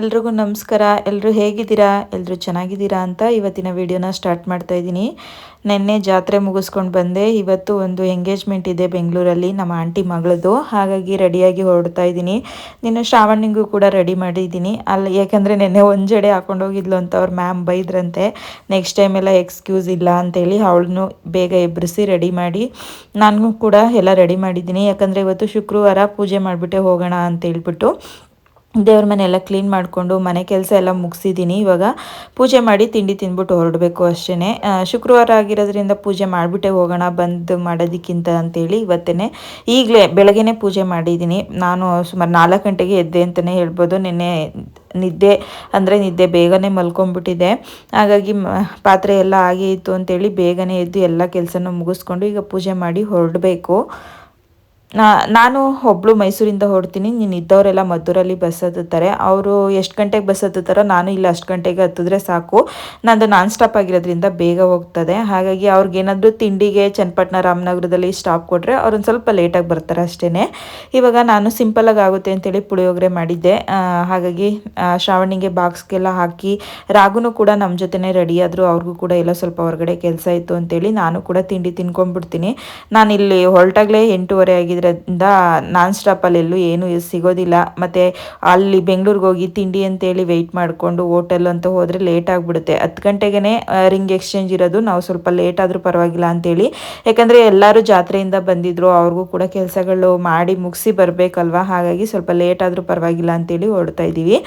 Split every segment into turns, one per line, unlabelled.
ಎಲ್ರಿಗೂ ನಮಸ್ಕಾರ. ಎಲ್ಲರೂ ಹೇಗಿದ್ದೀರಾ? ಎಲ್ಲರೂ ಚೆನ್ನಾಗಿದ್ದೀರಾ ಅಂತ ಇವತ್ತಿನ ವಿಡಿಯೋನ ಸ್ಟಾರ್ಟ್ ಮಾಡ್ತಾ ಇದ್ದೀನಿ. ನಿನ್ನೆ ಜಾತ್ರೆ ಮುಗಿಸ್ಕೊಂಡು ಬಂದೆ. ಇವತ್ತು ಒಂದು ಎಂಗೇಜ್ಮೆಂಟ್ ಇದೆ ಬೆಂಗಳೂರಲ್ಲಿ ನಮ್ಮ ಆಂಟಿ ಮಗಳದು ಹಾಗಾಗಿ ರೆಡಿಯಾಗಿ ಹೊರಡ್ತಾ ಇದ್ದೀನಿ. ನಿನ್ನ ಶ್ರಾವಣಿಗೂ ಕೂಡ ರೆಡಿ ಮಾಡಿದ್ದೀನಿ. ಅಲ್ಲಿ ಯಾಕಂದರೆ ನಿನ್ನೆ ಒಂದು ಜಡೆ ಹಾಕೊಂಡು ಹೋಗಿದ್ಲು ಅಂತ ಅವ್ರ ಮ್ಯಾಮ್ ಬೈದ್ರಂತೆ. ನೆಕ್ಸ್ಟ್ ಟೈಮ್ ಎಲ್ಲ ಎಕ್ಸ್ಕ್ಯೂಸ್ ಇಲ್ಲ ಅಂತೇಳಿ ಅವಳನ್ನು ಬೇಗ ಎಬ್ಬರಿಸಿ ರೆಡಿ ಮಾಡಿ ನನಗೂ ಕೂಡ ಎಲ್ಲ ರೆಡಿ ಮಾಡಿದ್ದೀನಿ. ಯಾಕಂದರೆ ಇವತ್ತು ಶುಕ್ರವಾರ ಪೂಜೆ ಮಾಡಿಬಿಟ್ಟೆ ಹೋಗೋಣ ಅಂತ ಹೇಳ್ಬಿಟ್ಟು ದೇವ್ರ ಮನೆ ಎಲ್ಲ ಕ್ಲೀನ್ ಮಾಡಿಕೊಂಡು ಮನೆ ಕೆಲಸ ಎಲ್ಲ ಮುಗಿಸಿದ್ದೀನಿ ಇವಾಗ ಪೂಜೆ ಮಾಡಿ ತಿಂಡಿ ತಿಂದ್ಬಿಟ್ಟು ಹೊರಡಬೇಕು ಅಷ್ಟೇ ಶುಕ್ರವಾರ ಆಗಿರೋದ್ರಿಂದ ಪೂಜೆ ಮಾಡಿಬಿಟ್ಟೆ ಹೋಗೋಣ, ಬಂದು ಮಾಡೋದಕ್ಕಿಂತ ಅಂತೇಳಿ ಇವತ್ತೇ ಈಗಲೇ ಬೆಳಗ್ಗೆನೇ ಪೂಜೆ ಮಾಡಿದ್ದೀನಿ ನಾನು ಸುಮಾರು ನಾಲ್ಕು ಗಂಟೆಗೆ ಎದ್ದೆ ಅಂತಲೇ ಹೇಳ್ಬೋದು. ನಿನ್ನೆ ನಿದ್ದೆ ಅಂದರೆ ನಿದ್ದೆ ಬೇಗನೆ ಮಲ್ಕೊಂಡ್ಬಿಟ್ಟಿದೆ ಹಾಗಾಗಿ ಪಾತ್ರೆ ಎಲ್ಲ ಆಗೇ ಇತ್ತು ಅಂತೇಳಿ ಬೇಗನೆ ಎದ್ದು ಎಲ್ಲ ಕೆಲಸನೂ ಮುಗಿಸ್ಕೊಂಡು ಈಗ ಪೂಜೆ ಮಾಡಿ ಹೊರಡಬೇಕು. ನಾನು ಒಬ್ಳು ಮೈಸೂರಿಂದ ಹೊರಡ್ತೀನಿ. ನೀನು ಇದ್ದವರೆಲ್ಲ ಮದ್ದೂರಲ್ಲಿ ಬಸ್ ಹತ್ತುತ್ತಾರೆ. ಅವರು ಎಷ್ಟು ಗಂಟೆಗೆ ಬಸ್ ಹತ್ತುತ್ತಾರೋ ನಾನು ಇಲ್ಲಿ ಅಷ್ಟು ಗಂಟೆಗೆ ಹತ್ತಿದ್ರೆ ಸಾಕು. ನಂದು ನಾನ್ ಸ್ಟಾಪ್ ಆಗಿರೋದ್ರಿಂದ ಬೇಗ ಹೋಗ್ತದೆ. ಹಾಗಾಗಿ ಅವ್ರಿಗೇನಾದರೂ ತಿಂಡಿಗೆ ಚನ್ನಪಟ್ಟಣ ರಾಮನಗರದಲ್ಲಿ ಸ್ಟಾಪ್ ಕೊಟ್ಟರೆ ಅವ್ರೊಂದು ಸ್ವಲ್ಪ ಲೇಟಾಗಿ ಬರ್ತಾರೆ ಅಷ್ಟೇ ಇವಾಗ ನಾನು ಸಿಂಪಲಾಗಿ ಆಗುತ್ತೆ ಅಂತೇಳಿ ಪುಳಿಯೋಗರೆ ಮಾಡಿದ್ದೆ. ಹಾಗಾಗಿ ಶ್ರಾವಣಿಗೆ ಬಾಕ್ಸ್ಗೆಲ್ಲ ಹಾಕಿ, ರಾಗುನು ಕೂಡ ನಮ್ಮ ಜೊತೆನೇ ರೆಡಿ ಆದರೂ. ಅವ್ರಿಗೂ ಕೂಡ ಎಲ್ಲ ಸ್ವಲ್ಪ ಹೊರಗಡೆ ಕೆಲಸ ಇತ್ತು ಅಂತೇಳಿ ನಾನು ಕೂಡ ತಿಂಡಿ ತಿನ್ಕೊಂಡ್ಬಿಡ್ತೀನಿ. ನಾನು ಇಲ್ಲಿ ಹೊರಟಾಗಲೇ ಎಂಟೂವರೆ ಆಗಿದೆ. ಇರೋದ್ರಿಂದ ನಾನ್ ಸ್ಟಾಪಲ್ಲಿ ಎಲ್ಲೂ ಏನು ಸಿಗೋದಿಲ್ಲ. ಮತ್ತು ಅಲ್ಲಿ ಬೆಂಗಳೂರಿಗೆ ಹೋಗಿ ತಿಂಡಿ ಅಂತೇಳಿ ವೆಯ್ಟ್ ಮಾಡಿಕೊಂಡು ಹೋಟೆಲ್ ಅಂತ ಹೋದರೆ ಲೇಟ್ ಆಗಿಬಿಡುತ್ತೆ. ಹತ್ತು ಗಂಟೆಗೇ ರಿಂಗ್ ಎಕ್ಸ್ಚೇಂಜ್ ಇರೋದು. ನಾವು ಸ್ವಲ್ಪ ಲೇಟ್ ಆದರೂ ಪರವಾಗಿಲ್ಲ ಅಂತೇಳಿ. ಯಾಕಂದರೆ ಎಲ್ಲರೂ ಜಾತ್ರೆಯಿಂದ ಬಂದಿದ್ರು. ಅವ್ರಿಗೂ ಕೂಡ ಕೆಲಸಗಳು ಮಾಡಿ ಮುಗಿಸಿ ಬರಬೇಕಲ್ವ? ಹಾಗಾಗಿ ಸ್ವಲ್ಪ ಲೇಟ್ ಆದರೂ ಪರವಾಗಿಲ್ಲ ಅಂತೇಳಿ ಹೊರಡ್ತಾ ಇದ್ದೀವಿ.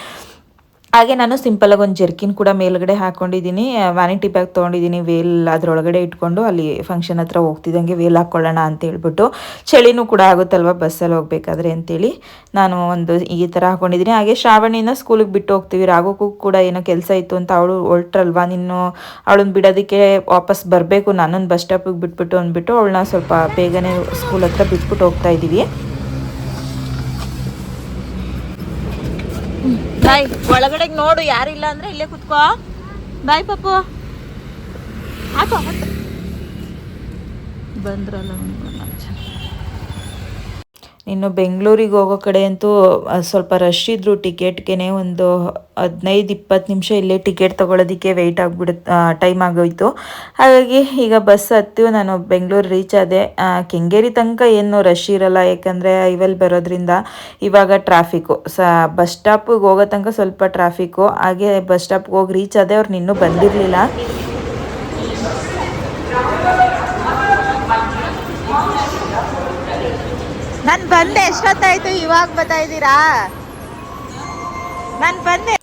ಹಾಗೆ ನಾನು ಸಿಂಪಲಾಗಿ ಒಂದು ಜರ್ಕಿನ್ ಕೂಡ ಮೇಲ್ಗಡೆ ಹಾಕೊಂಡಿದ್ದೀನಿ. ವ್ಯಾನಿಟಿ ಬ್ಯಾಗ್ ತೊಗೊಂಡಿದ್ದೀನಿ ವೇಲ್ ಅದರೊಳಗಡೆ ಇಟ್ಕೊಂಡು ಅಲ್ಲಿ ಫಂಕ್ಷನ್ ಹತ್ರ ಹೋಗ್ತಿದ್ದಂಗೆ ವೇಲ್ ಹಾಕ್ಕೊಳ್ಳೋಣ ಅಂತ ಹೇಳ್ಬಿಟ್ಟು. ಚಳಿನೂ ಕೂಡ ಆಗುತ್ತಲ್ವ ಬಸ್ಸಲ್ಲಿ ಹೋಗ್ಬೇಕಾದ್ರೆ ಅಂತೇಳಿ ನಾನು ಒಂದು ಈ ಥರ ಹಾಕ್ಕೊಂಡಿದ್ದೀನಿ ಹಾಗೆ ಶ್ರಾವಣಿನ ಸ್ಕೂಲಿಗೆ ಬಿಟ್ಟು ಹೋಗ್ತೀವಿ. ರಾಗೋಕ್ಕೂ ಕೂಡ ಏನೋ ಕೆಲಸ ಇತ್ತು ಅಂತ ಅವಳು ಹೊರಟ್ರಲ್ವ? ನೀನು ಅವಳನ್ನ ಬಿಡೋದಕ್ಕೆ ವಾಪಸ್ ಬರಬೇಕು ನಾನೊಂದು ಬಸ್ ಸ್ಟಾಪಿಗೆ ಬಿಟ್ಬಿಟ್ಟು ಅಂದ್ಬಿಟ್ಟು ಅವಳನ್ನ ಸ್ವಲ್ಪ ಬೇಗನೆ ಸ್ಕೂಲ್ ಹತ್ರ ಬಿಟ್ಬಿಟ್ಟು ಹೋಗ್ತಾ ಇದ್ದೀವಿ. ಬಾಯ್ ಒಳಗಡೆ ನೋಡು ಯಾರಿಲ್ಲ ಅಂದ್ರೆ ಇಲ್ಲೇ ಕುತ್ಕೋ. ಬಾಯ್ ಪಾಪು. ಆಟೋ ಬಂದ್ರಲ್ಲ ಇನ್ನು ಬೆಂಗಳೂರಿಗೆ ಹೋಗೋ ಕಡೆ ಅಂತೂ ಸ್ವಲ್ಪ ರಶ್ ಇದ್ರು ಟಿಕೆಟ್ಗೆ ಒಂದು ಹದಿನೈದು, ಇಪ್ಪತ್ತು ನಿಮಿಷ ಇಲ್ಲೇ ಟಿಕೆಟ್ ತೊಗೊಳೋದಕ್ಕೆ ವೆಯ್ಟ್ ಆಗಿಬಿಡುತ್ತೆ ಟೈಮ್ ಆಗೋಯ್ತು. ಹಾಗಾಗಿ ಈಗ ಬಸ್ ಹತ್ತು ನಾನು ಬೆಂಗಳೂರು ರೀಚ್ ಆದೆ. ಕೆಂಗೇರಿ ತನಕ ಏನು ರಶ್ ಇರಲ್ಲ, ಯಾಕಂದರೆ ಐವಲ್ಲಿ ಬರೋದ್ರಿಂದ ಇವಾಗ ಟ್ರಾಫಿಕ್ಕು ಸ ಬಸ್ ಸ್ಟಾಪಿಗೆ ಹೋಗೋ ತನಕ ಸ್ವಲ್ಪ ಟ್ರಾಫಿಕ್ಕು ಹಾಗೆ ಬಸ್ ಸ್ಟಾಪ್ಗೆ ಹೋಗಿ ರೀಚ್ ಆದೆ, ಅವ್ರು ಇನ್ನೂ ಬಂದಿರಲಿಲ್ಲ. ನಾನು ಬಂದೆ ಎಷ್ಟೊತ್ತಾಯ್ತು? ಇವಾಗ ಬರ್ತಾ ಇದ್ದೀರಾ? ನಾನು ಬಂದೆ.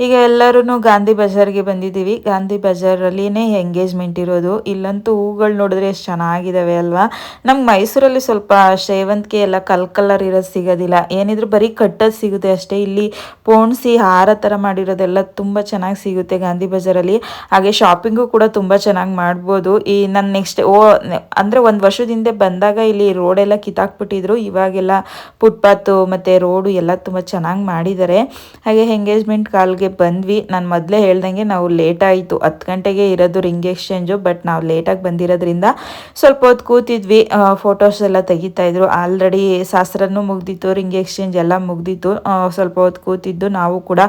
ಈಗ ಎಲ್ಲರೂ ಗಾಂಧಿ ಬಜಾರ್ಗೆ ಬಂದಿದ್ದೀವಿ. ಗಾಂಧಿ ಬಜಾರಲ್ಲಿನೇ ಎಂಗೇಜ್ಮೆಂಟ್ ಇರೋದು. ಇಲ್ಲಂತೂ ಹೂಗಳು ನೋಡಿದ್ರೆ ಎಷ್ಟು ಚೆನ್ನಾಗಿದ್ದಾವೆ ಅಲ್ವಾ? ನಮ್ಗೆ ಮೈಸೂರಲ್ಲಿ ಸ್ವಲ್ಪ ಸೇವಂತಿಗೆ ಎಲ್ಲ ಕಲ್ ಕಲರ್ ಇರೋದು ಸಿಗೋದಿಲ್ಲ. ಏನಿದ್ರು ಬರೀ ಕಟ್ಟೋದು ಸಿಗುತ್ತೆ ಅಷ್ಟೇ. ಇಲ್ಲಿ ಪೋಣಿಸಿ, ಹಾರ ಥರ ಮಾಡಿರೋದೆಲ್ಲ ತುಂಬ ಚೆನ್ನಾಗಿ ಸಿಗುತ್ತೆ ಗಾಂಧಿ ಬಜಾರಲ್ಲಿ. ಹಾಗೆ ಶಾಪಿಂಗು ಕೂಡ ತುಂಬ ಚೆನ್ನಾಗಿ ಮಾಡ್ಬೋದು. ಈ ನನ್ನ ನೆಕ್ಸ್ಟ್ ಓ, ಅಂದರೆ ಒಂದು ವರ್ಷದ ಹಿಂದೆ ಬಂದಾಗ ಇಲ್ಲಿ ರೋಡೆಲ್ಲ ಕಿತ್ತಾಕ್ಬಿಟ್ಟಿದ್ರು. ಇವಾಗೆಲ್ಲ ಫುಟ್ಪಾತು ಮತ್ತು ರೋಡು ಎಲ್ಲ ತುಂಬ ಚೆನ್ನಾಗಿ ಮಾಡಿದ್ದಾರೆ. ಹಾಗೆ ಎಂಗೇಜ್ಮೆಂಟ್ ಕಾಲ್ಗೆ ಬಂದ್ವಿ. ನಾನು ಮೊದಲೇ ಹೇಳ್ದಂಗೆ ನಾವು ಲೇಟ್ ಆಯಿತು. ಹತ್ತು ಗಂಟೆಗೆ ಇರೋದು ರಿಂಗ್ ಎಕ್ಸ್ಚೇಂಜು ಬಟ್ ನಾವು ಲೇಟಾಗಿ ಬಂದಿರೋದ್ರಿಂದ ಸ್ವಲ್ಪ ಹೊತ್ತು ಕೂತಿದ್ವಿ. ಫೋಟೋಸ್ ಎಲ್ಲ ತೆಗಿತಾ ಇದ್ರು. ಆಲ್ರೆಡಿ ಶಾಸ್ತ್ರನೂ ಮುಗ್ದಿತ್ತು ರಿಂಗ್ ಎಕ್ಸ್ಚೇಂಜ್ ಎಲ್ಲ ಮುಗ್ದಿತ್ತು. ಸ್ವಲ್ಪ ಹೊತ್ತು ಕೂತಿದ್ದು. ನಾವು ಕೂಡ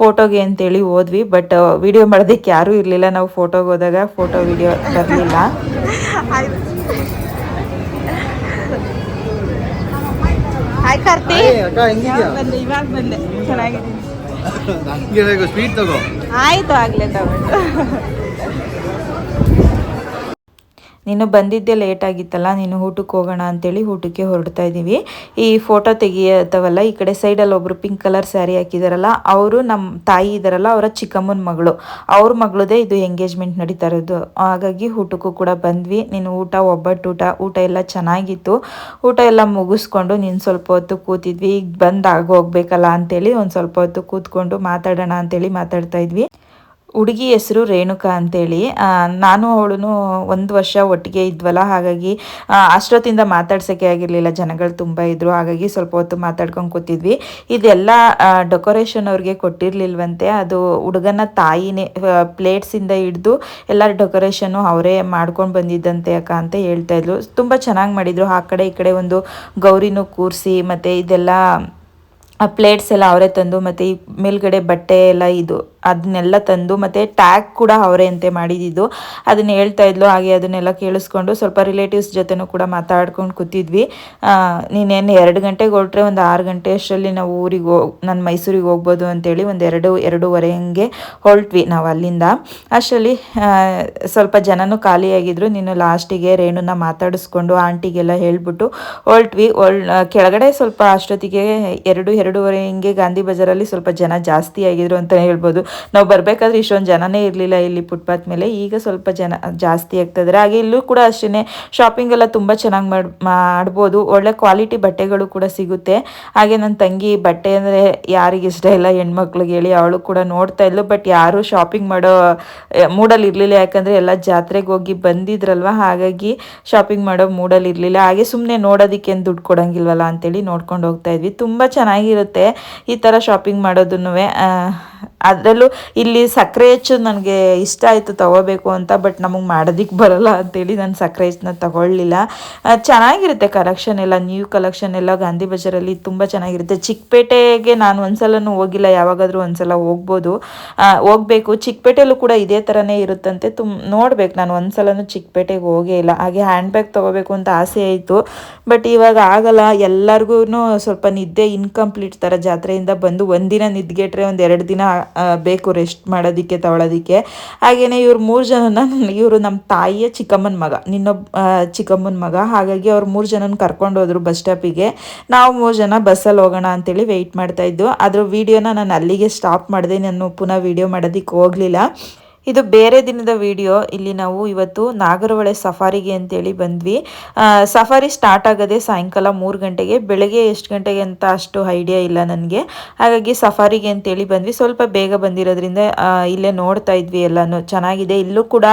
ಫೋಟೋಗೆ ಅಂತೇಳಿ ಹೋದ್ವಿ ಬಟ್ ವಿಡಿಯೋ ಮಾಡೋದಕ್ಕೆ ಯಾರೂ ಇರಲಿಲ್ಲ. ನಾವು ಫೋಟೋಗೆ ಹೋದಾಗ ಫೋಟೋ ವಿಡಿಯೋ ಬರಲಿಲ್ಲ. ಇವಾಗ ಬಂದೆ. ಚೆನ್ನಾಗಿದ್ದೀನಿ.
ಸ್ವೀಟ್ ತಗೋ.
ಆಯ್ತು ಆಗ್ಲೇ ತಗೊಂಡು ನೀನು ಬಂದಿದ್ದೆ ಲೇಟ್ ಆಗಿತ್ತಲ್ಲ, ನೀನು ಊಟಕ್ಕೆ ಹೋಗೋಣ ಅಂತೇಳಿ ಊಟಕ್ಕೆ ಹೊರಡ್ತಾ ಇದ್ದೀವಿ. ಈ ಫೋಟೋ ತೆಗಿಯತ್ತವಲ್ಲ ಈ ಕಡೆ ಸೈಡಲ್ಲಿ ಒಬ್ಬರು ಪಿಂಕ್ ಕಲರ್ ಸ್ಯಾರಿ ಹಾಕಿದಾರಲ್ಲ, ಅವರು ನಮ್ಮ ತಾಯಿ ಇದ್ದಾರಲ್ಲ ಅವರ ಚಿಕ್ಕಮ್ಮನ ಮಗಳು. ಅವ್ರ ಮಗಳದೇ ಇದು ಎಂಗೇಜ್ಮೆಂಟ್ ನಡೀತಾ ಇರೋದು. ಹಾಗಾಗಿ ಊಟಕ್ಕೂ ಕೂಡ ಬಂದ್ವಿ. ನೀನು ಊಟ, ಒಬ್ಬಟ್ಟು ಊಟ ಊಟ ಎಲ್ಲ ಚೆನ್ನಾಗಿತ್ತು. ಊಟ ಎಲ್ಲ ಮುಗಿಸ್ಕೊಂಡು ನೀನು ಸ್ವಲ್ಪ ಹೊತ್ತು ಕೂತಿದ್ವಿ. ಈಗ ಬಂದಾಗ ಹೋಗ್ಬೇಕಲ್ಲ ಅಂತೇಳಿ ಒಂದು ಸ್ವಲ್ಪ ಹೊತ್ತು ಕೂತ್ಕೊಂಡು ಮಾತಾಡೋಣ ಅಂತೇಳಿ ಮಾತಾಡ್ತಾ ಇದ್ವಿ. ಹುಡುಗಿ ಹೆಸರು ರೇಣುಕಾ ಅಂತೇಳಿ. ನಾನು ಅವಳು ಒಂದು ವರ್ಷ ಒಟ್ಟಿಗೆ ಇದ್ವಲ್ಲ, ಹಾಗಾಗಿ ಅಷ್ಟೊತ್ತಿಂದ ಮಾತಾಡ್ಸೋಕ್ಕೆ ಆಗಿರಲಿಲ್ಲ. ಜನಗಳು ತುಂಬ ಇದ್ದರು ಹಾಗಾಗಿ ಸ್ವಲ್ಪ ಹೊತ್ತು ಮಾತಾಡ್ಕೊಂಡು ಕೂತಿದ್ವಿ. ಇದೆಲ್ಲ ಡೆಕೋರೇಷನ್ ಅವ್ರಿಗೆ ಕೊಟ್ಟಿರಲಿಲ್ವಂತೆ. ಅದು ಹುಡುಗನ ತಾಯಿನೇ ಪ್ಲೇಟ್ಸಿಂದ ಹಿಡಿದು ಎಲ್ಲ ಡೆಕೋರೇಷನ್ನು ಅವರೇ ಮಾಡ್ಕೊಂಡು ಬಂದಿದ್ದಂತೆ ಅಕ್ಕ ಅಂತ ಹೇಳ್ತಾ ಇದ್ರು. ತುಂಬ ಚೆನ್ನಾಗಿ ಮಾಡಿದರು. ಆ ಕಡೆ, ಈ ಕಡೆ ಒಂದು ಗೌರಿನೂ ಕೂರಿಸಿ, ಮತ್ತು ಇದೆಲ್ಲ, ಆ, ಪ್ಲೇಟ್ಸ್ ಎಲ್ಲ ಅವರೇ ತಂದು, ಮತ್ತು ಈ ಮೇಲ್ಗಡೆ ಬಟ್ಟೆ ಎಲ್ಲ ಇದು ಅದನ್ನೆಲ್ಲ ತಂದು ಮತ್ತು ಟ್ಯಾಗ್ ಕೂಡ ಅವರೇ ಅಂತೆ ಮಾಡಿದ್ದು. ಅದನ್ನು ಹೇಳ್ತಾ ಇದ್ಲು, ಹಾಗೆ ಅದನ್ನೆಲ್ಲ ಕೇಳಿಸ್ಕೊಂಡು ಸ್ವಲ್ಪ ರಿಲೇಟಿವ್ಸ್ ಜೊತೆನೂ ಕೂಡ ಮಾತಾಡ್ಕೊಂಡು ಕೂತಿದ್ವಿ. ನೀನೇನು ಎರಡು ಗಂಟೆಗೆ ಹೊರಟ್ರೆ ಒಂದು ಆರು ಗಂಟೆ ಅಷ್ಟರಲ್ಲಿ ನಾವು ಊರಿಗೆ ಹೋಗಿ ನಾನು ಮೈಸೂರಿಗೆ ಹೋಗ್ಬೋದು ಅಂತೇಳಿ ಒಂದು ಎರಡು, ಎರಡೂವರೆ ಹಂಗೆ ಹೊರಟ್ವಿ ನಾವು ಅಲ್ಲಿಂದ. ಅಷ್ಟರಲ್ಲಿ ಸ್ವಲ್ಪ ಜನನೂ ಖಾಲಿಯಾಗಿದ್ರು ನೀನು ಲಾಸ್ಟಿಗೆ ರೇಣುನ ಮಾತಾಡಿಸ್ಕೊಂಡು ಆಂಟಿಗೆಲ್ಲ ಹೇಳ್ಬಿಟ್ಟು ಹೊರಟ್ವಿ. ಒಳ್ ಕೆಳಗಡೆ ಸ್ವಲ್ಪ ಅಷ್ಟೊತ್ತಿಗೆ ಎರಡು, ಎರಡೂವರೆ ಹಿಂಗೆ ಗಾಂಧಿ ಬಜಾರಲ್ಲಿ ಸ್ವಲ್ಪ ಜನ ಜಾಸ್ತಿ ಆಗಿದ್ರು ಅಂತ ಹೇಳ್ಬೋದು. ನಾವು ಬರಬೇಕಾದ್ರೆ ಇಷ್ಟೊಂದು ಜನನೇ ಇರಲಿಲ್ಲ ಇಲ್ಲಿ ಫುಟ್ಪಾತ್ ಮೇಲೆ. ಈಗ ಸ್ವಲ್ಪ ಜನ ಜಾಸ್ತಿ ಆಗ್ತದ್ರೆ. ಹಾಗೆ ಇಲ್ಲೂ ಕೂಡ ಅಷ್ಟೇ ಶಾಪಿಂಗ್ ಎಲ್ಲ ತುಂಬ ಚೆನ್ನಾಗಿ ಮಾಡಿ, ಮಾಡ್ಬೋದು. ಒಳ್ಳೆ ಕ್ವಾಲಿಟಿ ಬಟ್ಟೆಗಳು ಕೂಡ ಸಿಗುತ್ತೆ. ಹಾಗೆ ನನ್ನ ತಂಗಿ ಬಟ್ಟೆ ಅಂದರೆ ಯಾರಿಗೆ ಇಷ್ಟ ಇಲ್ಲ, ಹೆಣ್ಮಕ್ಳಿಗೆ ಹೇಳಿ ಅವಳು ಕೂಡ ನೋಡ್ತಾ ಇದ್ಲು. ಬಟ್ ಯಾರು ಶಾಪಿಂಗ್ ಮಾಡೋ ಮೂಡಲ್ಲಿ ಇರಲಿಲ್ಲ. ಯಾಕಂದರೆ ಎಲ್ಲ ಜಾತ್ರೆಗೆ ಹೋಗಿ ಬಂದಿದ್ರಲ್ವ? ಹಾಗಾಗಿ ಶಾಪಿಂಗ್ ಮಾಡೋ ಮೂಡಲ್ಲಿ ಇರಲಿಲ್ಲ. ಹಾಗೆ ಸುಮ್ಮನೆ ನೋಡೋದಕ್ಕೆ ದುಡ್ಡು ಕೊಡೋಂಗಿಲ್ವಲ್ಲ ಅಂತೇಳಿ ನೋಡ್ಕೊಂಡು ಹೋಗ್ತಾ ಇದ್ವಿ. ತುಂಬ ಚೆನ್ನಾಗಿರುತ್ತೆ ಈ ಥರ ಶಾಪಿಂಗ್ ಮಾಡೋದನ್ನು ಅದರಲ್ಲೂ ಇಲ್ಲಿ ಸಕ್ಕರೆ ಹೆಚ್ಚು ನನಗೆ ಇಷ್ಟ ಆಯಿತು ತಗೋಬೇಕು ಅಂತ ಬಟ್ ನಮಗೆ ಮಾಡೋದಕ್ಕೆ ಬರಲ್ಲ ಅಂತೇಳಿ ನಾನು ಸಕ್ಕರೆ ಹೆಚ್ಚನ್ನ ತಗೊಳ್ಳಿಲ್ಲ. ಚೆನ್ನಾಗಿರುತ್ತೆ ಕಲೆಕ್ಷನ್ ಎಲ್ಲ ನ್ಯೂ ಕಲೆಕ್ಷನ್ ಎಲ್ಲ ಗಾಂಧಿ ಬಜಾರಲ್ಲಿ ತುಂಬ ಚೆನ್ನಾಗಿರುತ್ತೆ. ಚಿಕ್ಕಪೇಟೆಗೆ ನಾನು ಒಂದ್ಸಲನೂ ಹೋಗಿಲ್ಲ, ಯಾವಾಗಾದರೂ ಒಂದ್ಸಲ ಹೋಗ್ಬೋದು. ಹೋಗಬೇಕು. ಚಿಕ್ಕಪೇಟೆಯಲ್ಲೂ ಕೂಡ ಇದೇ ಥರನೇ ಇರುತ್ತಂತೆ. ತುಂಬ ನೋಡ್ಬೇಕು, ನಾನು ಒಂದ್ಸಲನೂ ಚಿಕ್ಕಪೇಟೆಗೆ ಹೋಗೇ ಇಲ್ಲ. ಹಾಗೆ ಹ್ಯಾಂಡ್ ಬ್ಯಾಗ್ ತೊಗೋಬೇಕು ಅಂತ ಆಸೆ ಆಯಿತು. ಬಟ್ ಇವಾಗ ಆಗಲ್ಲ. ಎಲ್ಲರಿಗೂ ಸ್ವಲ್ಪ ನಿದ್ದೆ ಇನ್ಕಂಪ್ಲೀಟ್ ಥರ ಜಾತ್ರೆಯಿಂದ ಬಂದು ಒಂದಿನ ನಿದ್ದೆಗೆಟ್ರೆ ಒಂದು ಎರಡು ದಿನ ಬೇಕು ರೆಸ್ಟ್ ಮಾಡೋದಕ್ಕೆ ತಗೊಳ್ಳೋದಕ್ಕೆ ಹಾಗೆಯೇ ಇವ್ರು ಮೂರು ಜನನ, ಇವರು ನಮ್ಮ ತಾಯಿಯ ಚಿಕ್ಕಮ್ಮನ ಮಗ ನಿನ್ನೊಬ್ಬ ಚಿಕ್ಕಮ್ಮನ ಮಗ. ಹಾಗಾಗಿ ಅವ್ರು ಮೂರು ಜನನ ಕರ್ಕೊಂಡು ಹೋದ್ರು ಬಸ್ ಸ್ಟಾಪಿಗೆ. ನಾವು ಮೂರು ಜನ ಬಸ್ಸಲ್ಲಿ ಹೋಗೋಣ ಅಂತೇಳಿ ವೆಯ್ಟ್ ಮಾಡ್ತಾ ಇದ್ದು ಅದ್ರ ವಿಡಿಯೋನ ನಾನು ಅಲ್ಲಿಗೆ ಸ್ಟಾಪ್ ಮಾಡಿದೆ ನಾನು ಪುನಃ ವೀಡಿಯೋ ಮಾಡೋದಕ್ಕೆ ಹೋಗಲಿಲ್ಲ. ಇದು ಬೇರೆ ದಿನದ ವಿಡಿಯೋ. ಇಲ್ಲಿ ನಾವು ಇವತ್ತು ನಾಗರಹೊಳೆ ಸಫಾರಿಗೆ ಅಂತೇಳಿ ಬಂದ್ವಿ. ಸಫಾರಿ ಸ್ಟಾರ್ಟ್ ಆಗೋದೇ ಸಾಯಂಕಾಲ ಮೂರು ಗಂಟೆಗೆ, ಬೆಳಗ್ಗೆ ಎಷ್ಟು ಗಂಟೆಗೆ ಅಂತ ಅಷ್ಟು ಐಡಿಯಾ ಇಲ್ಲ ನನಗೆ. ಹಾಗಾಗಿ ಸಫಾರಿಗೆ ಅಂತೇಳಿ ಬಂದ್ವಿ. ಸ್ವಲ್ಪ ಬೇಗ ಬಂದಿರೋದ್ರಿಂದ ಇಲ್ಲೇ ನೋಡ್ತಾ ಇದ್ವಿ ಎಲ್ಲಾನು. ಚೆನ್ನಾಗಿದೆ. ಇಲ್ಲೂ ಕೂಡ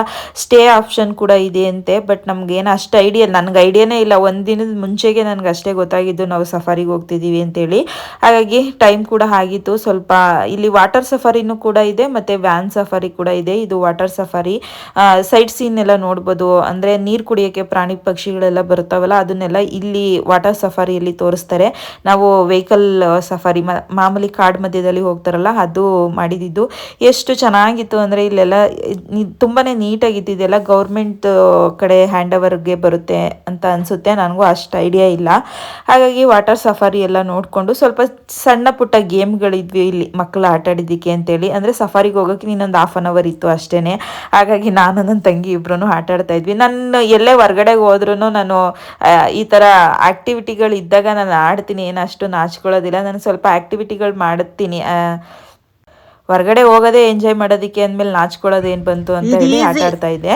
ಸ್ಟೇ ಆಪ್ಷನ್ ಕೂಡ ಇದೆ ಅಂತೆ ಬಟ್ ನಮ್ಗೇನು ಅಷ್ಟು ಐಡಿಯಾ ನನಗೆ ಐಡಿಯಾನೇ ಇಲ್ಲ. ಒಂದು ದಿನದ ಮುಂಚೆಗೆ ನನಗೆ ಅಷ್ಟೇ ಗೊತ್ತಾಗಿದ್ದು ನಾವು ಸಫಾರಿಗೆ ಹೋಗ್ತಿದ್ದೀವಿ ಅಂತೇಳಿ. ಹಾಗಾಗಿ ಟೈಮ್ ಕೂಡ ಆಗಿತ್ತು. ಸ್ವಲ್ಪ, ಇಲ್ಲಿ ವಾಟರ್ ಸಫಾರಿನೂ ಕೂಡ ಇದೆ, ಮತ್ತು ವ್ಯಾನ್ ಸಫಾರಿ ಕೂಡ ಇದೆ. ಇದು ವಾಟರ್ ಸಫಾರಿ ಸೈಡ್ ಸೀನ್ ಎಲ್ಲ ನೋಡ್ಬೋದು. ಅಂದ್ರೆ ನೀರು ಕುಡಿಯೋಕೆ ಪ್ರಾಣಿ ಪಕ್ಷಿಗಳೆಲ್ಲ ಬರ್ತಾವಲ್ಲ ಅದನ್ನೆಲ್ಲ ಇಲ್ಲಿ ವಾಟರ್ ಸಫಾರಿಯಲ್ಲಿ ತೋರಿಸ್ತಾರೆ. ನಾವು ವೆಹಿಕಲ್ ಸಫಾರಿ ಮಾಮೂಲಿ ಕಾಡ್ ಮಧ್ಯದಲ್ಲಿ ಹೋಗ್ತಾರಲ್ಲ, ಅದು ಮಾಡಿದ್ದು ಎಷ್ಟು ಚೆನ್ನಾಗಿತ್ತು ಅಂದ್ರೆ ಇಲ್ಲೆಲ್ಲ ತುಂಬಾನೇ ನೀಟಾಗಿತ್ತು. ಇದೆಲ್ಲ ಗೌರ್ಮೆಂಟ್ ಕಡೆ ಹ್ಯಾಂಡ್ ಓವರ್ಗೆ ಬರುತ್ತೆ ಅಂತ ಅನ್ಸುತ್ತೆ. ನನಗೂ ಅಷ್ಟು ಐಡಿಯಾ ಇಲ್ಲ. ಹಾಗಾಗಿ ವಾಟರ್ ಸಫಾರಿ ಎಲ್ಲ ನೋಡಿಕೊಂಡು ಸ್ವಲ್ಪ ಸಣ್ಣ ಪುಟ್ಟ ಗೇಮ್ಗಳಿದ್ವಿ ಇಲ್ಲಿ ಮಕ್ಕಳು ಆಟ ಆಡಿದ್ದಕ್ಕೆ ಅಂತೇಳಿ. ಅಂದರೆ ಸಫಾರಿಗೆ ಹೋಗೋಕ್ಕೆ ಇನ್ನೊಂದು ಹಾಫ್ ಅನ್ ಅವರ್ ಇತ್ತು. ಅಷ್ಟೇ ಹಾಗಾಗಿ ನಾನು ನನ್ನ ತಂಗಿ ಇಬ್ಬರೂ ಆಟ ಆಡ್ತಾ ಇದ್ವಿ. ನಾನು ಎಲ್ಲೇ ಹೊರ್ಗಡೆಗೆ ಹೋದ್ರೂ ನಾನು ಈ ಥರ ಆ್ಯಕ್ಟಿವಿಟಿಗಳು ಇದ್ದಾಗ ನಾನು ಆಡ್ತೀನಿ. ಏನು ಅಷ್ಟು ನಾಚ್ಕೊಳ್ಳೋದಿಲ್ಲ. ನಾನು ಸ್ವಲ್ಪ ಆ್ಯಕ್ಟಿವಿಟಿಗಳು ಮಾಡುತ್ತೀನಿ ಆ, ಹೊರಗಡೆ ಹೋಗೋದೇ ಎಂಜಾಯ್ ಮಾಡೋದಕ್ಕೆ ಅಂದಮೇಲೆ ನಾಚ್ಕೊಳ್ಳೋದು ಏನು ಬಂತು ಅಂತ ಹೇಳಿ ಆಟ ಆಡ್ತಾ ಇದ್ದೆ.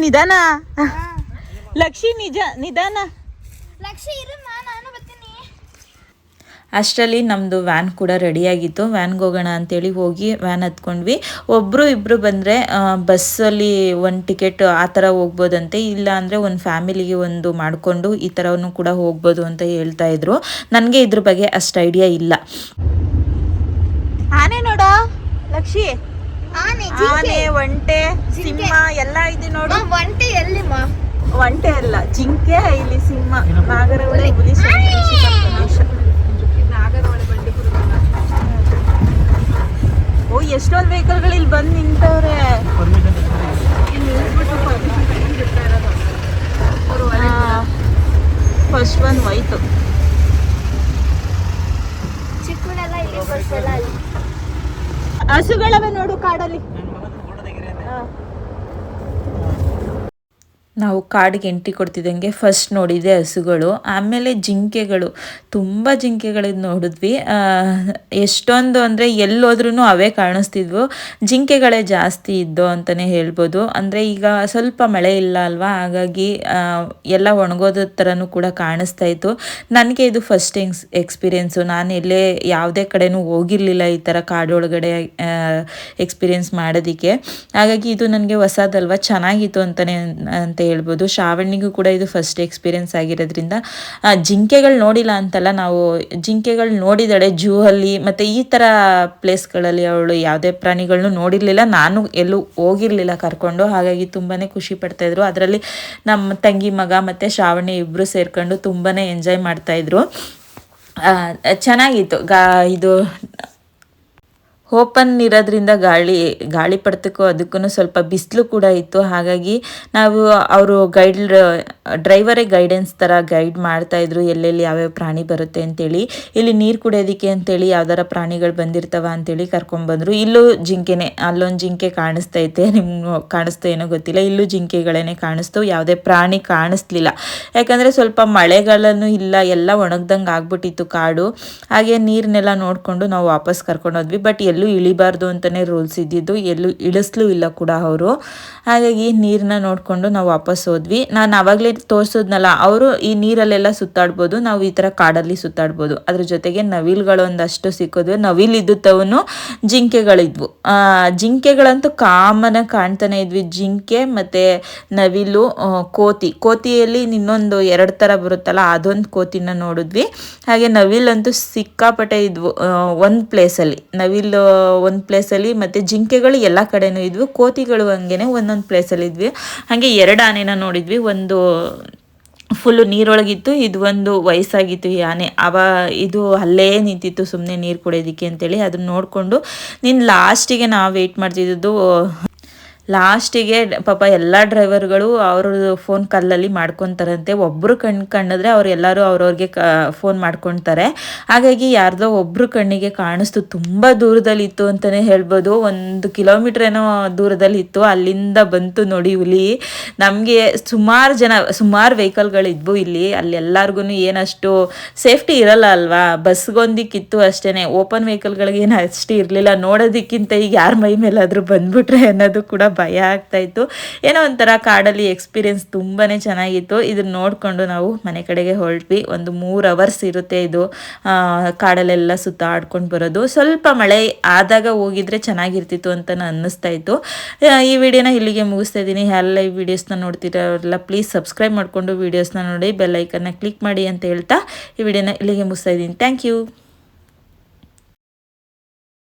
ನಿಧಾನ. ಲಕ್ಷಿ ನಿಜ ನಿಧಾನ.
ಇರು ಬರ್ತೀನಿ
ಅಷ್ಟರಲ್ಲಿ ನಮ್ಮದು ವ್ಯಾನ್ ಕೂಡ ರೆಡಿಯಾಗಿತ್ತು. ವ್ಯಾನ್ಗೆ ಹೋಗೋಣ ಅಂತೇಳಿ ಹೋಗಿ ವ್ಯಾನ್ ಹತ್ಕೊಂಡ್ವಿ. ಒಬ್ಬರು ಇಬ್ಬರು ಬಂದರೆ ಬಸ್ಸಲ್ಲಿ ಒಂದು ಟಿಕೆಟ್ ಆ ಥರ ಹೋಗ್ಬೋದಂತೆ ಇಲ್ಲ ಅಂದರೆ ಒಂದು ಫ್ಯಾಮಿಲಿಗೆ ಒಂದು ಮಾಡಿಕೊಂಡು ಈ ಥರವನ್ನು ಕೂಡ ಹೋಗ್ಬೋದು ಅಂತ ಹೇಳ್ತಾ ಇದ್ರು. ನನಗೆ ಇದ್ರ ಬಗ್ಗೆ ಅಷ್ಟು ಐಡಿಯಾ ಇಲ್ಲ.
ಆನೆ ನೋಡು. ಲಕ್ಷಿ.
ಆನೆ
ಆನೆ ಒಂಟೆ ಸಿಂಹ ಎಲ್ಲ ಇದೆ ನೋಡು.
ಒಂಟೆ ಎಲ್ಲಿ ಮಾ
ಒಂಟೆ ಅಲ್ಲ ಜಿಂಕೆ ಇಲ್ಲಿ ಸಿಂಹ. ನಾಗರಹೊಳೆ ಹುಲಿ ಸಂರಕ್ಷಿತ ಪ್ರದೇಶ ಓ ಎಷ್ಟೊಂದು ವೆಹಿಕಲ್ಗಳು ಇಲ್ಲಿ ಬಂದು ನಿಂತವ್ರೆ ಫಸ್ಟ್ ಒನ್ ಹೋಯ್ತು
ಚಿಕ್ಕನೆಲ್ಲ ಇಲ್ಲಿ ಬರ್ಸಲ್ಲ ಅಲ್ಲಿ
ಕಾಡಲ್ಲಿ.
ನಾವು ಕಾಡಿಗೆ ಎಂಟ್ರಿ ಕೊಡ್ತಿದ್ದಂಗೆ ಫಸ್ಟ್ ನೋಡಿದೆ ಹಸುಗಳು ಆಮೇಲೆ ಜಿಂಕೆಗಳು. ತುಂಬ ಜಿಂಕೆಗಳಿದ್ ನೋಡಿದ್ವಿ. ಆ, ಎಷ್ಟೊಂದು ಅಂದರೆ ಎಲ್ಲೋದ್ರೂ ಅವೇ ಕಾಣಿಸ್ತಿದ್ವು. ಜಿಂಕೆಗಳೇ ಜಾಸ್ತಿ ಇದ್ದು ಅಂತಲೇ ಹೇಳ್ಬೋದು. ಅಂದರೆ ಈಗ ಸ್ವಲ್ಪ ಮಳೆ ಇಲ್ಲ ಅಲ್ವಾ? ಹಾಗಾಗಿ ಆ, ಎಲ್ಲ ಒಣಗೋದ ಥರನೂ ಕೂಡ ಕಾಣಿಸ್ತಾ ಇತ್ತು. ನನಗೆ ಇದು ಫಸ್ಟ್ ಎಕ್ಸ್ ಎಕ್ಸ್ಪೀರಿಯೆನ್ಸು ನಾನು ಎಲ್ಲೇ ಯಾವುದೇ ಕಡೆನೂ ಹೋಗಿರಲಿಲ್ಲ ಈ ಥರ ಕಾಡೊಳಗಡೆ ಎಕ್ಸ್ಪೀರಿಯೆನ್ಸ್ ಮಾಡೋದಕ್ಕೆ. ಹಾಗಾಗಿ ಇದು ನನಗೆ ಹೊಸದಲ್ವ? ಚೆನ್ನಾಗಿತ್ತು ಅಂತಲೇ ಅಂತ ಹೇಳ್ಬೋದು. ಶ್ರಾವಣಿಗೂ ಕೂಡ ಇದು ಫಸ್ಟ್ ಎಕ್ಸ್ಪೀರಿಯೆನ್ಸ್ ಆಗಿರೋದ್ರಿಂದ ಜಿಂಕೆಗಳು ನೋಡಿಲ್ಲ ಅಂತಲ್ಲ ನಾವು. ಜಿಂಕೆಗಳು ನೋಡಿದಾಳೆ ಜೂ ಅಲ್ಲಿ ಮತ್ತು ಈ ಥರ ಪ್ಲೇಸ್ಗಳಲ್ಲಿ ಅವಳು ಯಾವುದೇ ಪ್ರಾಣಿಗಳನ್ನು ನೋಡಿರಲಿಲ್ಲ. ನಾನು ಎಲ್ಲೂ ಹೋಗಿರಲಿಲ್ಲ ಕರ್ಕೊಂಡು. ಹಾಗಾಗಿ ತುಂಬಾ ಖುಷಿ ಪಡ್ತಾಯಿದ್ರು ಅದರಲ್ಲಿ ನಮ್ಮ ತಂಗಿ ಮಗ ಮತ್ತು ಶ್ರಾವಣಿ ಇಬ್ಬರು ಸೇರ್ಕೊಂಡು ತುಂಬಾ ಎಂಜಾಯ್ ಮಾಡ್ತಾಯಿದ್ರು ಚೆನ್ನಾಗಿತ್ತು. ಗಾ, ಇದು ಓಪನ್ ಇರೋದ್ರಿಂದ ಗಾಳಿ ಗಾಳಿ ಪಡ್ತಕ್ಕೂ ಅದಕ್ಕೂ ಸ್ವಲ್ಪ ಬಿಸಿಲು ಕೂಡ ಇತ್ತು. ಹಾಗಾಗಿ ನಾವು ಅವರು ಗೈಡ್ ಡ್ರೈವರೇ ಗೈಡೆನ್ಸ್ ಥರ ಗೈಡ್ ಮಾಡ್ತಾಯಿದ್ರು ಎಲ್ಲೆಲ್ಲಿ ಯಾವ್ಯಾವ ಪ್ರಾಣಿ ಬರುತ್ತೆ ಅಂತೇಳಿ. ಇಲ್ಲಿ ನೀರು ಕುಡಿಯೋದಕ್ಕೆ ಅಂತೇಳಿ ಯಾವ್ದಾರ ಪ್ರಾಣಿಗಳು ಬಂದಿರ್ತಾವ ಅಂತೇಳಿ ಕರ್ಕೊಂಡ್ಬಂದರು ಇಲ್ಲೂ ಜಿಂಕೆನೆ, ಅಲ್ಲೊಂದು ಜಿಂಕೆ ಕಾಣಿಸ್ತೈತೆ ನಿಮ್ಗೆ ಕಾಣಿಸ್ತೋ ಏನೋ ಗೊತ್ತಿಲ್ಲ. ಇಲ್ಲೂ ಜಿಂಕೆಗಳೇನೆ ಕಾಣಿಸ್ತು. ಯಾವುದೇ ಪ್ರಾಣಿ ಕಾಣಿಸ್ಲಿಲ್ಲ. ಯಾಕಂದರೆ ಸ್ವಲ್ಪ ಮಳೆಗಳನ್ನು ಇಲ್ಲ, ಎಲ್ಲ ಒಣಗ್ದಂಗೆ ಆಗ್ಬಿಟ್ಟಿತ್ತು ಕಾಡು. ಹಾಗೆ ನೀರನ್ನೆಲ್ಲ ನೋಡಿಕೊಂಡು ನಾವು ವಾಪಸ್ ಕರ್ಕೊಂಡು ಹೋದ್ವಿ. ಬಟ್ ಎಲ್ಲೂ ಇಳಿಬಾರ್ದು ಅಂತಲೇ ರೂಲ್ಸ್ ಇದ್ದಿದ್ದು, ಎಲ್ಲೂ ಇಳಿಸ್ಲೂ ಇಲ್ಲ ಕೂಡ ಅವರು. ಹಾಗಾಗಿ ನೀರನ್ನ ನೋಡಿಕೊಂಡು ನಾವು ವಾಪಸ್ ಹೋದ್ವಿ. ನಾನು ಆವಾಗಲೇ ತೋರಿಸಿದ್ನಲ್ಲ, ಅವರು ಈ ನೀರಲ್ಲೆಲ್ಲ ಸುತ್ತಾಡ್ಬೋದು, ನಾವು ಈ ಥರ ಕಾಡಲ್ಲಿ ಸುತ್ತಾಡ್ಬೋದು. ಅದ್ರ ಜೊತೆಗೆ ನವಿಲ್ಗಳು ಒಂದಷ್ಟು ಸಿಕ್ಕಿದ್ವು ನವಿಲ್ ಇದ್ದುತ್ತವನು ಜಿಂಕೆಗಳಿದ್ವು. ಜಿಂಕೆಗಳಂತೂ ಕಾಮನಾಗಿ ಕಾಣ್ತಾನೆ ಇದ್ವಿ. ಜಿಂಕೆ ಮತ್ತು ನವಿಲು ಕೋತಿ. ಕೋತಿಯಲ್ಲಿ ಇನ್ನೊಂದು ಎರಡು ಥರ ಬರುತ್ತಲ್ಲ, ಅದೊಂದು ಕೋತಿನ ನೋಡಿದ್ವಿ. ಹಾಗೆ ನವಿಲಂತೂ ಸಿಕ್ಕಾಪಟ್ಟೆ ಇದ್ವು ಒಂದು ಪ್ಲೇಸಲ್ಲಿ ನವಿಲು ಒಂದು ಪ್ಲೇಸಲ್ಲಿ ಮತ್ತು ಜಿಂಕೆಗಳು ಎಲ್ಲ ಕಡೆನೂ ಇದ್ವು. ಕೋತಿಗಳು ಹಂಗೆ ಒಂದೊಂದು ಪ್ಲೇಸಲ್ಲಿ ಇದ್ವಿ. ಹಾಗೆ ಎರಡು ಆನೆನ ನೋಡಿದ್ವಿ. ಒಂದು ಫುಲ್ಲು ನೀರೊಳಗಿತ್ತು, ಇದು ಒಂದು ವಯಸ್ಸಾಗಿತ್ತು ಈ ಆನೆ. ಅವ ಇದು ಅಲ್ಲೇ ನಿಂತಿತ್ತು ಸುಮ್ಮನೆ ನೀರು ಕುಡಿಯೋದಕ್ಕೆ ಅಂತೇಳಿ. ಅದನ್ನ ನೋಡಿಕೊಂಡು ನೀನು ಲಾಸ್ಟಿಗೆ ನಾವು ವೆಯ್ಟ್ ಮಾಡ್ತಿದ್ದು ಲಾಸ್ಟಿಗೆ ಪಾಪ ಎಲ್ಲ ಡ್ರೈವರ್ಗಳು ಅವ್ರದ್ದು ಫೋನ್ ಕಲ್ಲಲ್ಲಿ ಮಾಡ್ಕೊತಾರಂತೆ. ಒಬ್ಬರು ಕಣ್ಣು ಕಣ್ಣಿದ್ರೆ ಅವ್ರು ಎಲ್ಲರೂ ಅವ್ರವ್ರಿಗೆ ಕ, ಫೋನ್ ಮಾಡ್ಕೊತಾರೆ. ಹಾಗಾಗಿ ಯಾರ್ದೋ ಒಬ್ಬರು ಕಣ್ಣಿಗೆ ಕಾಣಿಸ್ತು, ತುಂಬ ದೂರದಲ್ಲಿತ್ತು ಅಂತಲೇ ಹೇಳ್ಬೋದು. ಒಂದು ಕಿಲೋಮೀಟ್ರ್ ಏನೋ ದೂರದಲ್ಲಿ ಇತ್ತು ಅಲ್ಲಿಂದ ಬಂತು ನೋಡಿ ಹುಲಿ. ನಮಗೆ ಸುಮಾರು ಜನ, ಸುಮಾರು ವೆಹಿಕಲ್ಗಳಿದ್ವು ಇಲ್ಲಿ. ಅಲ್ಲಿ ಎಲ್ಲರಿಗೂ ಏನಷ್ಟು ಸೇಫ್ಟಿ ಇರಲ್ಲ ಅಲ್ವಾ? ಬಸ್ಗೊಂದಿಕ್ಕಿತ್ತು ಅಷ್ಟೇ ಓಪನ್ ವೆಹಿಕಲ್ಗಳಿಗೆ ಏನು ಅಷ್ಟು ಇರಲಿಲ್ಲ. ನೋಡೋದಕ್ಕಿಂತ ಈಗ ಯಾರ ಮೈ ಮೇಲಾದರೂ ಬಂದ್ಬಿಟ್ರೆ ಅನ್ನೋದು ಕೂಡ ಭಯ ಆಗ್ತಾಯಿತ್ತು ಏನೋ ಒಂಥರ ಕಾಡಲ್ಲಿ ಎಕ್ಸ್ಪೀರಿಯನ್ಸ್ ತುಂಬಾ ಚೆನ್ನಾಗಿತ್ತು. ಇದನ್ನ ನೋಡಿಕೊಂಡು ನಾವು ಮನೆ ಕಡೆಗೆ ಹೊರಟ್ವಿ. ಒಂದು ಮೂರು ಅವರ್ಸ್ ಇರುತ್ತೆ ಇದು. ಕಾಡಲ್ಲೆಲ್ಲ ಸುತ್ತ ಸುತ್ತಾಡ್ಕೊಂಡು ಬರೋದು. ಸ್ವಲ್ಪ ಮಳೆ ಆದಾಗ ಹೋಗಿದ್ರೆ ಚೆನ್ನಾಗಿರ್ತಿತ್ತು ಅಂತ ಅನ್ನಿಸ್ತಾ ಇತ್ತು. ಈ ವಿಡಿಯೋನ ಇಲ್ಲಿಗೆ ಮುಗಿಸ್ತಾ ಇದ್ದೀನಿ. ಎಲ್ಲ ಈ ವಿಡಿಯೋಸ್ನ ನೋಡ್ತಿರೋರೆಲ್ಲ ಪ್ಲೀಸ್ ಸಬ್ಸ್ಕ್ರೈಬ್ ಮಾಡಿಕೊಂಡು ವೀಡಿಯೋಸ್ನ ನೋಡಿ ಬೆಲ್ಲೈಕನ್ನ ಕ್ಲಿಕ್ ಮಾಡಿ ಅಂತ ಹೇಳ್ತಾ ಈ ವಿಡಿಯೋನ ಇಲ್ಲಿಗೆ ಮುಗಿಸ್ತಾ ಇದ್ದೀನಿ. Thank you